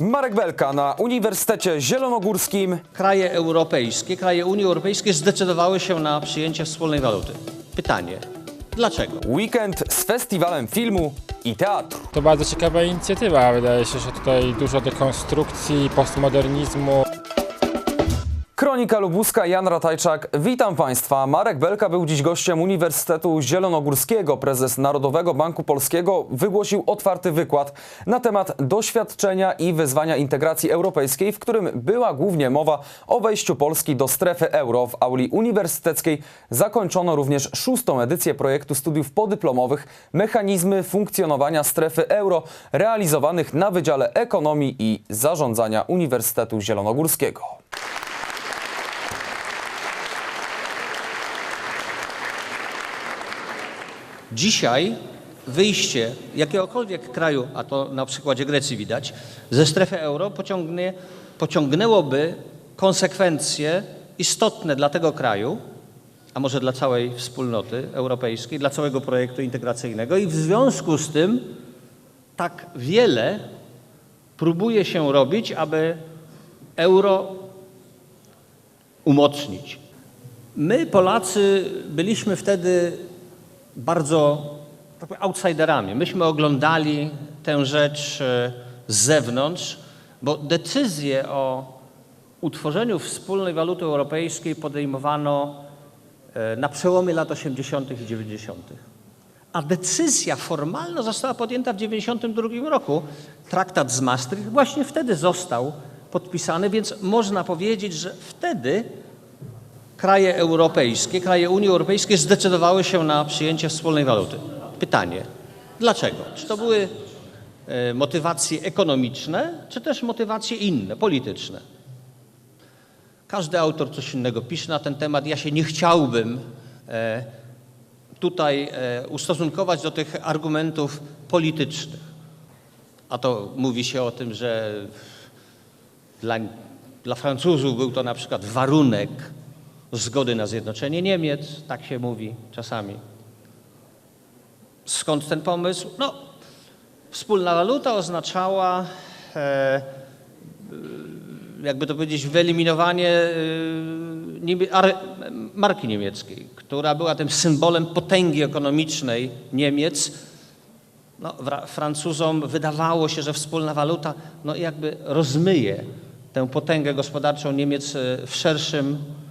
Marek Belka na Uniwersytecie Zielonogórskim. kraje europejskie, kraje Unii Europejskiej zdecydowały się na przyjęcie wspólnej waluty. Pytanie, dlaczego? Weekend z festiwalem filmu i teatru. To bardzo ciekawa inicjatywa. Wydaje się, że tutaj dużo dekonstrukcji, postmodernizmu. Kronika Lubuska, Jan Ratajczak. Witam Państwa. Marek Belka był dziś gościem Uniwersytetu Zielonogórskiego. Prezes Narodowego Banku Polskiego wygłosił otwarty wykład na temat doświadczenia i wyzwania integracji europejskiej, w którym była głównie mowa o wejściu Polski do strefy euro. W auli uniwersyteckiej zakończono również szóstą edycję projektu studiów podyplomowych Mechanizmy funkcjonowania strefy euro realizowanych na Wydziale Ekonomii i Zarządzania Uniwersytetu Zielonogórskiego. Dzisiaj wyjście jakiegokolwiek kraju, a to na przykładzie Grecji widać, ze strefy euro pociągnie, pociągnęłoby konsekwencje istotne dla tego kraju, a może dla całej wspólnoty europejskiej, dla całego projektu integracyjnego i w związku z tym tak wiele próbuje się robić, aby euro umocnić. My, Polacy, byliśmy wtedy bardzo tak powiem, outsiderami. Myśmy oglądali tę rzecz e, z zewnątrz, bo decyzję o utworzeniu wspólnej waluty europejskiej podejmowano e, na przełomie lat 80. i 90. A decyzja formalna została podjęta w 92 roku. Traktat z Maastricht właśnie wtedy został podpisany, więc można powiedzieć, że wtedy kraje europejskie, kraje Unii Europejskiej zdecydowały się na przyjęcie wspólnej waluty. Pytanie, dlaczego? Czy to były e, motywacje ekonomiczne, czy też motywacje inne, polityczne? Każdy autor coś innego pisze na ten temat. Ja się nie chciałbym e, tutaj e, ustosunkować do tych argumentów politycznych. A to mówi się o tym, że dla, dla Francuzów był to na przykład warunek zgody na zjednoczenie Niemiec, tak się mówi czasami. Skąd ten pomysł? No, wspólna waluta oznaczała, e, jakby to powiedzieć, wyeliminowanie e, ar- marki niemieckiej, która była tym symbolem potęgi ekonomicznej Niemiec. No, Fra- Francuzom wydawało się, że wspólna waluta no, jakby rozmyje tę potęgę gospodarczą Niemiec e, w szerszym e,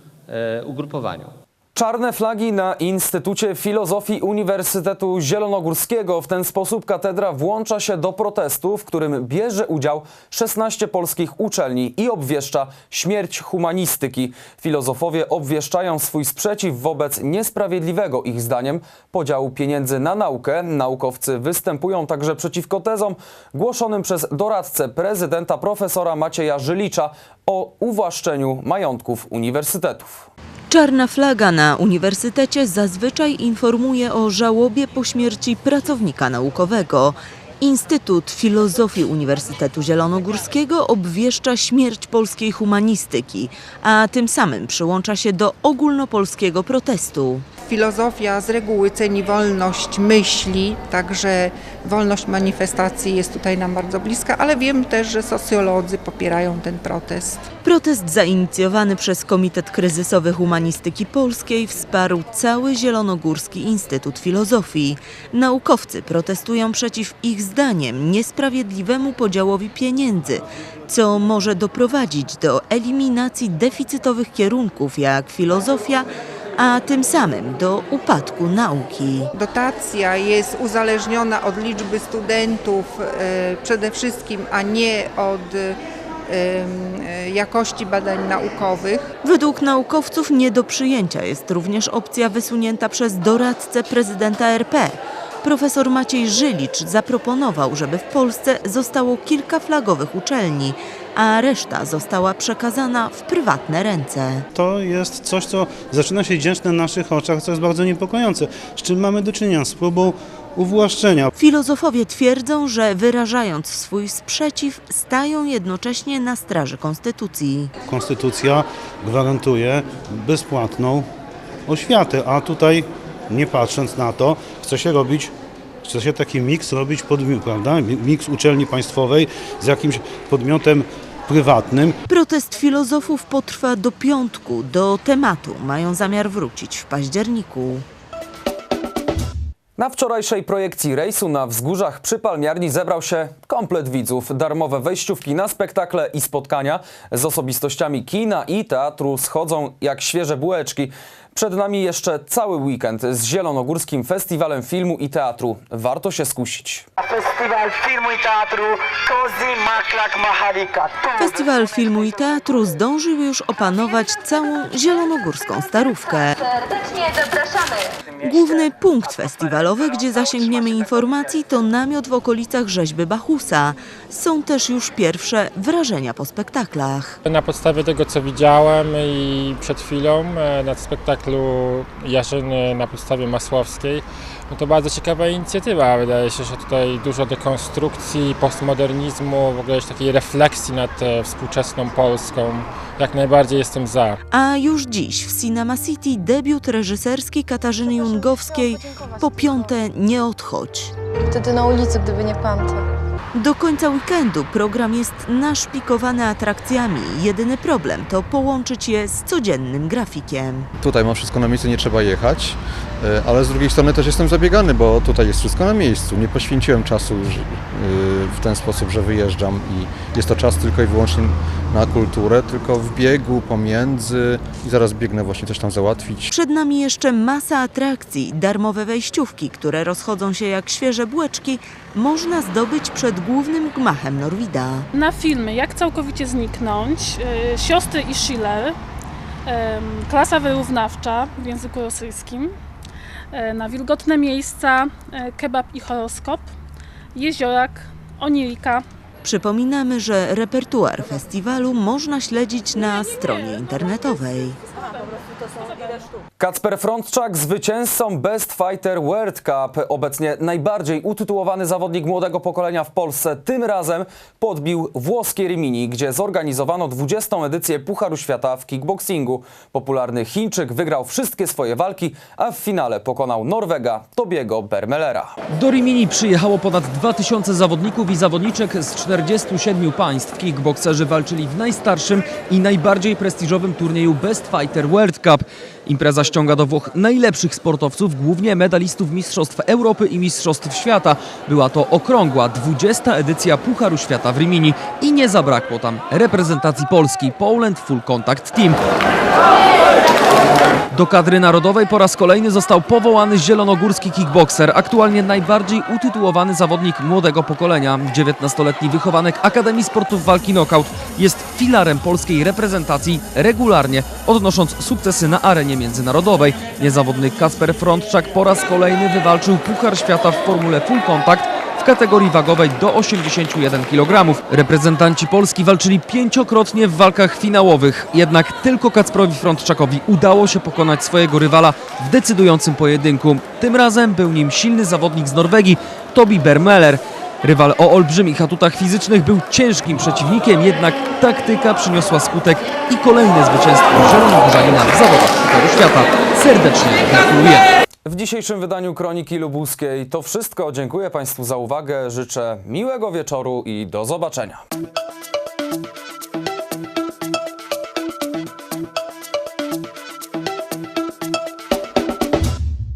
ugrupowaniu. Czarne flagi na Instytucie Filozofii Uniwersytetu Zielonogórskiego. W ten sposób katedra włącza się do protestu, w którym bierze udział 16 polskich uczelni i obwieszcza śmierć humanistyki. Filozofowie obwieszczają swój sprzeciw wobec niesprawiedliwego, ich zdaniem, podziału pieniędzy na naukę. Naukowcy występują także przeciwko tezom głoszonym przez doradcę prezydenta profesora Macieja Żylicza o uwłaszczeniu majątków uniwersytetów. Czarna flaga na uniwersytecie zazwyczaj informuje o żałobie po śmierci pracownika naukowego. Instytut Filozofii Uniwersytetu Zielonogórskiego obwieszcza śmierć polskiej humanistyki, a tym samym przyłącza się do ogólnopolskiego protestu. Filozofia z reguły ceni wolność myśli, także wolność manifestacji jest tutaj nam bardzo bliska, ale wiem też, że socjolodzy popierają ten protest. Protest zainicjowany przez Komitet Kryzysowy Humanistyki Polskiej wsparł cały Zielonogórski Instytut Filozofii. Naukowcy protestują przeciw ich zdaniem niesprawiedliwemu podziałowi pieniędzy, co może doprowadzić do eliminacji deficytowych kierunków jak filozofia, a tym samym do upadku nauki. Dotacja jest uzależniona od liczby studentów e, przede wszystkim, a nie od e, e, jakości badań naukowych. Według naukowców nie do przyjęcia jest również opcja wysunięta przez doradcę prezydenta RP. Profesor Maciej Żylicz zaproponował, żeby w Polsce zostało kilka flagowych uczelni, a reszta została przekazana w prywatne ręce. To jest coś, co zaczyna się dziać na naszych oczach, co jest bardzo niepokojące. Z czym mamy do czynienia? Z próbą uwłaszczenia. Filozofowie twierdzą, że wyrażając swój sprzeciw, stają jednocześnie na straży konstytucji. Konstytucja gwarantuje bezpłatną oświatę, a tutaj nie patrząc na to, chce się robić Chce się taki miks robić, podmi- prawda? Miks uczelni państwowej z jakimś podmiotem prywatnym. Protest filozofów potrwa do piątku. Do tematu mają zamiar wrócić w październiku. Na wczorajszej projekcji rejsu na wzgórzach przy Palmiarni zebrał się komplet widzów. Darmowe wejściówki na spektakle i spotkania z osobistościami kina i teatru schodzą jak świeże bułeczki. Przed nami jeszcze cały weekend z Zielonogórskim Festiwalem Filmu i Teatru. Warto się skusić. Festiwal Filmu i Teatru Kozy Maklak Maharika. Festiwal Filmu i Teatru zdążył już opanować całą zielonogórską starówkę. Serdecznie zapraszamy. Główny punkt festiwalowy, gdzie zasięgniemy informacji, to namiot w okolicach rzeźby Bachusa. Są też już pierwsze wrażenia po spektaklach. Na podstawie tego, co widziałem i przed chwilą e, na spektaklu Jarzyny na podstawie Masłowskiej, no to bardzo ciekawa inicjatywa. Wydaje się, że tutaj dużo dekonstrukcji, postmodernizmu, w ogóle jest takiej refleksji nad e, współczesną Polską. Jak najbardziej jestem za. A już dziś w Cinema City debiut reżyserski Katarzyny Jungowskiej po piąte Nie odchodź. Wtedy na ulicy, gdyby nie pan to. Do końca weekendu program jest naszpikowany atrakcjami. Jedyny problem to połączyć je z codziennym grafikiem. Tutaj mam wszystko na miejscu, nie trzeba jechać, e, ale z drugiej strony też jestem zabiegany, bo tutaj jest wszystko na miejscu. Nie poświęciłem czasu y, w ten sposób, że wyjeżdżam i jest to czas tylko i wyłącznie na kulturę, tylko w biegu pomiędzy i zaraz biegnę właśnie coś tam załatwić. Przed nami jeszcze masa atrakcji, darmowe wejściówki, które rozchodzą się jak świeże bułeczki, można zdobyć przed głównym gmachem Norwida. na filmy Jak całkowicie zniknąć, y, Siostry i Schiller, klasa wyrównawcza w języku rosyjskim, e, na wilgotne miejsca, e, kebab i horoskop, jeziorak, onirika, Przypominamy, że repertuar festiwalu można śledzić na stronie internetowej. Kacper Frontczak zwycięzcą Best Fighter World Cup. Obecnie najbardziej utytułowany zawodnik młodego pokolenia w Polsce. Tym razem podbił włoskie Rimini, gdzie zorganizowano 20. edycję Pucharu Świata w kickboxingu. Popularny Chińczyk wygrał wszystkie swoje walki, a w finale pokonał Norwega Tobiego Bermelera. Do Rimini przyjechało ponad 2000 zawodników i zawodniczek z 47 państw. Kickbokserzy walczyli w najstarszym i najbardziej prestiżowym turnieju Best Fighter World Cup. Impreza ściąga do Włoch najlepszych sportowców, głównie medalistów Mistrzostw Europy i Mistrzostw Świata. Była to okrągła 20. edycja Pucharu Świata w Rimini i nie zabrakło tam reprezentacji Polski Poland Full Contact Team. Do kadry narodowej po raz kolejny został powołany zielonogórski kickbokser, aktualnie najbardziej utytułowany zawodnik młodego pokolenia. 19-letni wychowanek Akademii Sportów Walki Knockout jest filarem polskiej reprezentacji, regularnie odnosząc sukcesy na arenie międzynarodowej. Niezawodny Kasper Frontczak po raz kolejny wywalczył Puchar Świata w formule full contact kategorii wagowej do 81 kg. Reprezentanci Polski walczyli pięciokrotnie w walkach finałowych, jednak tylko Kacprowi Frontczakowi udało się pokonać swojego rywala w decydującym pojedynku. Tym razem był nim silny zawodnik z Norwegii, Tobi Bermeler. Rywal o olbrzymich atutach fizycznych był ciężkim przeciwnikiem, jednak taktyka przyniosła skutek i kolejne zwycięstwo Zielonogórzanina w zawodach Świata. Serdecznie gratuluję. W dzisiejszym wydaniu Kroniki Lubuskiej to wszystko. Dziękuję Państwu za uwagę. Życzę miłego wieczoru i do zobaczenia.